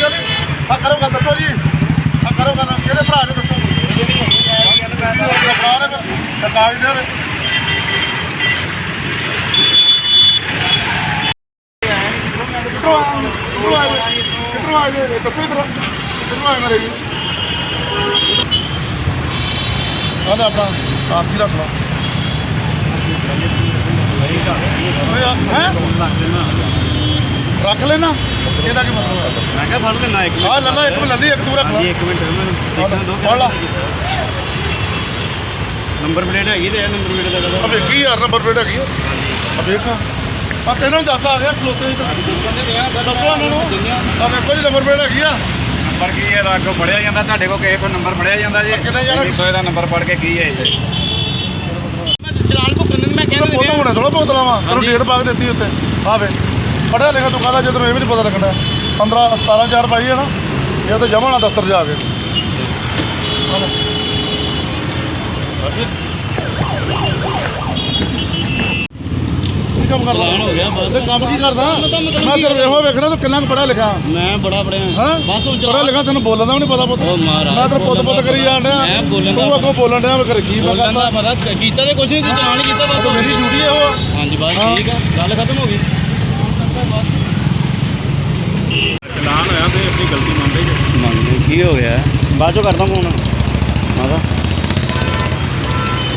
ਗੱਲ ਨਹੀਂ ਆ ਕਰੋ ਗੱਲ ਦੱਸੋ ਜੀ। ਆ ਕਰੋ ਗੱਲ। ਕਿਹੜੇ ਭਰਾ ਨੇ ਦੱਸੋ? ਸਰਕਾਰ ਹੈ ਸਰਕਾਰ ਹੀ ਦੇ ਜੀ? ਦੱਸੋ ਇਧਰ। ਕਿੱਥੋਂ ਆਏ ਮੇਰੇ ਜੀ? ਆਹ ਆਪਣਾ ਆਰਸੀ ਰੱਖ ਲਾ। ਹੈ? ਰੱਖ ਲੈਣਾ। ਇਹਦਾ ਕੀ ਮਤਲਬ ਹੈ? ਮੈਂ ਕਿਹਾ ਫੜ ਲੈਣਾ ਇੱਕ ਆ ਲੈ ਲਾ ਇੱਕ ਮਿੰਟ ਲੱਦੀ ਇੱਕ ਤੂੰ ਰੱਖ ਲਾ। ਇੱਕ ਮਿੰਟ ਮੈਨੂੰ ਦੇਖਣ ਦੋ ਫੜ ਲਾ। ਨੰਬਰ ਪਲੇਟ ਹੈਗੀ ਤੇ ਇਹ ਨੰਬਰ ਪਲੇਟ ਦਾ ਆ ਵੇਖੀ ਯਾਰ ਨੰਬਰ ਪਲੇਟ ਹੈਗੀ ਆ। ਆ ਵੇਖ ਆ। ਤੈਨੂੰ ਹੀ ਦੱਸ ਆ ਗਿਆ ਖਲੋਤੇ ਇੱਧਰ ਦੱਸੋ ਉਹਨਾਂ ਨੂੰ। ਆ। ਵੇਖੋ ਜੀ ਨੰਬਰ ਪਲੇਟ ਹੈਗੀ ਆ। ਨੰਬਰ ਕੀ ਹੈ ਦਾ ਅੱਗੋਂ ਫੜਿਆ ਜਾਂਦਾ ਤੁਹਾਡੇ ਕੋਲ ਕਿਸੇ ਕੋਲ ਨੰਬਰ ਫੜਿਆ ਜਾਂਦਾ ਜੀ। ਕਿੰਨੇ ਜਾਣਾ? ਸੋਏ ਦਾ ਨੰਬਰ ਪੜ ਕੇ ਕੀ ਹੈ ਜੀ ਚਲਾਨ ਭੁਗਤਣ ਨੂੰ ਮੈਂ ਇਹਦਾ ਫੋਟੋ ਹੋਣਾ ਥੋੜਾ ਬਹੁਤ ਲਾਵਾ। ਤੈਨੂੰ ਡੇਟ ਪਾ ਕੇ ਦਿੱਤੀ ਉੱਤੇ। ਆ ਵੇ ਪੜਿਆ ਲਿਖਿਆ ਤੂੰ ਕਹਦਾ ਜਦੋਂ ਇਹ ਵੀ ਨਹੀਂ ਪਤਾ ਲੱਗਣਾ। 15 17000 ਪਾਈ ਹੈ ਨਾ ਇਹ ਤਾਂ ਜਮਾ ਨਾ ਦਫ਼ਤਰ ਜਾ ਕੇ। ਬਸ। ਕੀ ਕੰਮ ਕਰਦਾ? ਹੋ ਗਿਆ ਬਸ। ਤੇ ਕੰਮ ਕੀ ਕਰਦਾ? ਮੈਂ ਸਿਰਫ ਇਹੋ ਵੇਖਣਾ ਤੂੰ ਕਿੰਨਾ ਕੁ ਪੜਿਆ ਲਿਖਿਆ? ਮੈਂ ਬੜਾ ਪੜਿਆ ਹਾਂ? ਬਸ ਹੁਣ ਚਲਾਨ ਲਿਖਿਆ ਤੈਨੂੰ ਬੋਲਣ ਦਾ ਵੀ ਨਹੀਂ ਪਤਾ ਪੁੱਤ। ਮੈਂ ਤੇਰਾ ਪੁੱਤ ਪੁੱਤ ਕਰੀ ਜਾਣ ਡਿਆ। ਮੈਂ ਬੋਲਣ ਦਾ ਤੂੰ ਅੱਗੋਂ ਬੋਲਣ ਡਿਆ ਮੈਂ ਕਰ ਕੀ ਮੈਂ ਬੋਲਣ ਦਾ ਕਰਦਾ? ਪਤਾ। ਕੀਤਾ ਤੇ ਕੁਛ ਨਹੀਂ ਤੂੰ ਚਲਾਨ ਹੀ ਕੀਤਾ ਬਸ। ਮੇਰੀ ਡਿਊਟੀ ਇਹੋ ਹਾਂਜੀ ਬਸ। ਠੀਕ ਆ। ਗੱਲ ਖਤਮ ਹੋ ਗਈ ਚਲਾਨ ਹੋਇਆ ਤੇ ਆਪਣੀ ਗਲਤੀ ਮੰਨਦੇ ਜੀ ਮੰਨ ਕੀ ਹੋ ਗਿਆ। ਬਾਅਦ ਚੋਂ ਕਰਦਾ ਫੋਨ ਮਾਦਾ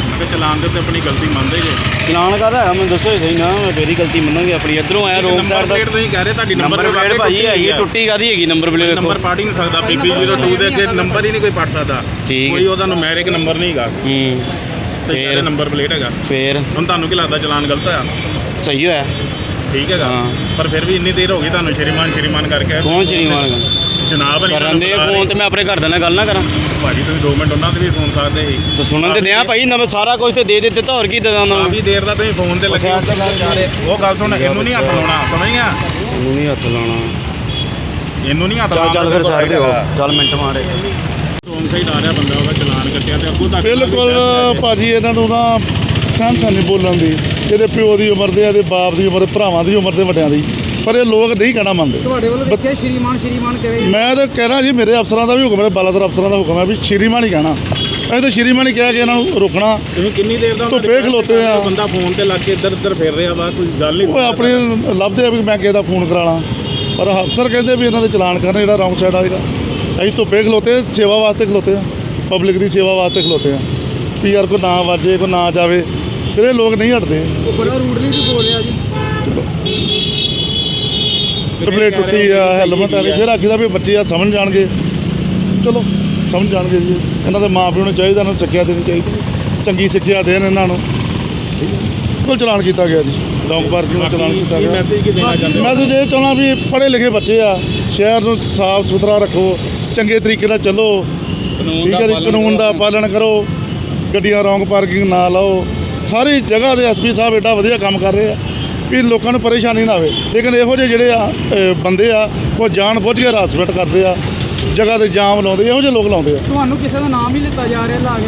ਮੈਂ ਕਿਹਾ ਚਲਾਨ ਦੇ ਉੱਤੇ ਆਪਣੀ ਗਲਤੀ ਮੰਨਦੇ ਜੀ। ਚਲਾਨ ਕਾਹਦਾ ਹੈ ਮੈਨੂੰ ਦੱਸੋ ਸਹੀ ਨਾ ਮੈਂ ਫੇਰੀ ਗਲਤੀ ਮੰਨਾਂਗੇ ਆਪਣੀ। ਇਧਰੋਂ ਆਇਆ ਰੋਂਗ ਸਾਈਡ ਦਾ। ਪਲੇਟ ਤੁਸੀਂ ਕਹਿ ਰਹੇ ਤੁਹਾਡੀ ਨੰਬਰ ਪਲੇਟ ਭਾਜੀ ਹੈਗੀ ਟੁੱਟੀ ਕਾਦੀ ਹੈਗੀ ਨੰਬਰ ਪਲੇਟ ਨੰਬਰ ਪੜ ਹੀ ਨਹੀਂ ਸਕਦਾ ਬੀਬੀ 02 ਦੇ ਅੱਗੇ ਨੰਬਰ ਹੀ ਨਹੀਂ ਕੋਈ ਪੜ ਸਕਦਾ। ਠੀਕ ਕੋਈ। ਉਹਦਾ ਨੂਮੈਰਿਕ ਨੰਬਰ ਨਹੀਂ ਹੈਗਾ। ਹੂੰ। ਤੇ ਫੇਰ? ਨੰਬਰ ਪਲੇਟ ਹੈਗਾ। ਫੇਰ? ਹੁਣ ਤੁਹਾਨੂੰ ਕੀ ਲੱਗਦਾ ਚਲਾਨ ਗਲਤ ਹੋਇਆ? ਸਹੀ ਹੋਇਆ। ਠੀਕ ਹੈਗਾ। ਹਾਂ। ਪਰ ਫਿਰ ਵੀ ਇੰਨੀ ਦੇਰ ਹੋ ਗਈ ਤੁਹਾਨੂੰ ਸ਼੍ਰੀਮਾਨ ਸ਼੍ਰੀਮਾਨ ਕਰਕੇ। ਕੌਣ ਸ਼੍ਰੀਮਾਨ ਜਨਾਬ ਨਹੀਂ ਕਰਨ ਦੇ ਫੋਨ ਤੇ ਮੈਂ ਆਪਣੇ ਘਰਦਿਆਂ ਨਾਲ ਗੱਲ ਨਾ ਕਰਾਂ। ਭਾਜੀ ਤੁਸੀਂ 2 ਮਿੰਟ ਉਹਨਾਂ ਦੇ ਵੀ ਫੋਨ ਸਕਦੇ ਸੀ। ਤੇ ਸੁਣਨ ਤੇ ਦਿਆਂ ਭਾਈ ਨਵੇਂ ਸਾਰਾ ਕੁਝ ਤੇ ਦੇ ਦੇ ਦਿੱਤਾ ਹੋਰ ਕੀ ਦੇ ਦਾਂ ਉਹਨਾਂ ਨੂੰ। ਕਾਫੀ ਦੇਰ ਦਾ ਤੁਸੀਂ ਫੋਨ ਤੇ ਲੱਗੇ ਉਹ ਗੱਲ ਸੁਣ ਇਹਨੂੰ ਨਹੀਂ ਹੱਥ ਲਾਉਣਾ ਸਮਝ ਗਿਆ ਉਹਨੂੰ ਨਹੀਂ ਹੱਥ ਲਾਉਣਾ। ਇਹਨੂੰ ਨਹੀਂ ਹੱਥ ਚੱਲ ਲਾਉਣਾ ਚੱਲ ਫਿਰ ਤੇ ਹੋ। ਚੱਲ ਮਿੰਟ ਮਾਰੇ ਰੋਂਗ ਸਾਈਡ ਆ ਰਿਹਾ ਬੰਦਾ ਉਹਦਾ ਚਲਾਨ ਕੱਟਿਆ ਤੇ ਅੱਗੋਂ ਤੱਕ ਬਿਲਕੁਲ ਭਾਜੀ ਇਹਨਾਂ ਨੂੰ ਨਾ ਸਹਿਮ ਸਹਿਮ ਨਹੀਂ ਬੋਲਣ ਦੀ। ਇਹਦੇ ਪਿਓ ਦੀ ਉਮਰ ਦੇ ਇਹਦੇ ਬਾਪ ਦੀ ਉਮਰ ਦੇ ਭਰਾਵਾਂ ਦੀ ਉਮਰ ਦੇ ਵੱਡਿਆਂ ਦੀ। ਪਰ ਇਹ ਲੋਕ ਨਹੀਂ ਕਹਿਣਾ ਮੰਨਦੇ। ਤੁਹਾਡੇ ਵੱਲੋਂ ਵੇਖਿਆ ਸ਼੍ਰੀਮਾਨ ਸ਼੍ਰੀਮਾਨ ਕਰੇ ਮੈਂ ਤਾਂ ਕਹਿਣਾ ਜੀ ਮੇਰੇ ਅਫਸਰਾਂ ਦਾ ਵੀ ਹੁਕਮ ਹੈ ਬਾਲਾਦਰ ਅਫਸਰਾਂ ਦਾ ਹੁਕਮ ਹੈ ਵੀ ਸ਼੍ਰੀਮਾਨ ਹੀ ਕਹਿਣਾ। ਅਸੀਂ ਤਾਂ ਸ਼੍ਰੀਮਾਨ ਹੀ ਕਹਿ ਕੇ ਇਹਨਾਂ ਨੂੰ ਰੋਕਣਾ। ਤੁਸੀਂ ਕਿੰਨੀ ਦੇਰ ਦਾ ਧੁੱਪੇ ਖਲੋਤੇ ਆ। ਬੰਦਾ ਫੋਨ ਤੇ ਲੱਗ ਕੇ ਇੱਧਰ ਉੱਧਰ ਫਿਰ ਰਿਹਾ ਵਾ ਕੋਈ ਗੱਲ ਨਹੀਂ। ਉਹ ਆਪਣੇ ਲੱਭਦੇ ਆ ਵੀ ਮੈਂ ਕਿਸੇ ਦਾ ਫੋਨ ਕਰਾਣਾ ਪਰ ਅਫਸਰ ਕਹਿੰਦੇ ਵੀ ਇਹਨਾਂ ਦੇ ਚਲਾਨ ਕਰਨ ਜਿਹੜਾ ਰੌਂਗ ਸਾਈਡ ਆਏਗਾ ਅਸੀਂ ਧੁੱਪੇ ਖਲੋਤੇ ਸੇਵਾ ਵਾਸਤੇ ਖਲੋਤੇ ਆ। ਪਬਲਿਕ ਦੀ ਸੇਵਾ ਵਾਸਤੇ ਖਲੋਤੇ ਆ। ਵੀ ਯਾਰ ਕੋਈ ਨਾ ਵਾਜੇ ਕੋਈ ਨਾ ਜਾਵੇ। ਫਿਰ ਇਹ ਲੋਕ ਨਹੀਂ ਹਟਦੇ। ਉਹ ਬੜਾ ਰੂਡਲੀ ਵੀ ਬੋਲ ਰਿਹਾ ਜੀ। ਪਲੇਟ ਟੁੱਟੀ ਆ ਹੈਲਮਟ ਆ ਨਹੀਂ ਫਿਰ ਆਖੀਦਾ ਵੀ ਬੱਚੇ ਆ ਸਮਝ ਜਾਣਗੇ। ਚਲੋ ਸਮਝ ਜਾਣਗੇ ਜੀ। ਇਹਨਾਂ ਦੇ ਮਾਂ ਪਿਓ ਨੂੰ ਚਾਹੀਦਾ ਇਹਨਾਂ ਨੂੰ ਸਿੱਖਿਆ ਦੇਣੀ ਚਾਹੀਦੀ। ਚੰਗੀ ਸਿੱਖਿਆ ਦੇਣ ਇਹਨਾਂ ਨੂੰ। ਕੋਲ ਚਲਾਨ ਕੀਤਾ ਗਿਆ ਜੀ। ਲੌਂਗ ਪਾਰਕਿੰਗ ਦਾ ਚਲਾਨ ਕੀਤਾ ਗਿਆ। ਮੈਸੇਜ ਹੋ? ਮੈਸੇਜ ਇਹ ਚਾਹਣਾ ਵੀ ਪੜ੍ਹੇ ਲਿਖੇ ਬੱਚੇ ਆ ਸ਼ਹਿਰ ਨੂੰ ਸਾਫ਼ ਸੁਥਰਾ ਰੱਖੋ ਚੰਗੇ ਤਰੀਕੇ ਨਾਲ ਚੱਲੋ। ਠੀਕ ਹੈ ਜੀ ਕਾਨੂੰਨ ਦਾ ਪਾਲਣ ਕਰੋ। ਗੱਡੀਆਂ ਰੌਂਗ ਪਾਰਕਿੰਗ ਨਾ ਲਾਓ। ਸਾਰੀ ਜਗ੍ਹਾ ਦੇ ਐਸਪੀ ਸਾਹਿਬ ਏਡਾ ਵਧੀਆ ਕੰਮ ਕਰ ਰਹੇ ਆ। ਵੀ ਲੋਕਾਂ ਨੂੰ ਪਰੇਸ਼ਾਨੀ ਨਾ ਆਵੇ। ਲੇਕਿਨ ਇਹੋ ਜਿਹੇ ਜਿਹੜੇ ਆ ਅ, ਬੰਦੇ ਆ ਉਹ ਜਾਣ ਬੁੱਝ ਕੇ ਹਰਾਸਮੈਂਟ ਕਰਦੇ ਆ। ਜਗ੍ਹਾ ਤੇ ਜਾਮ ਲਾਉਂਦੇ ਇਹੋ ਜਿਹੇ ਲੋਕ ਲਾਉਂਦੇ ਆ। ਤੁਹਾਨੂੰ ਕਿਸੇ ਦਾ ਨਾਮ ਹੀ ਲਿੱਤਾ ਜਾ ਰਿਹਾ ਲਾ ਕੇ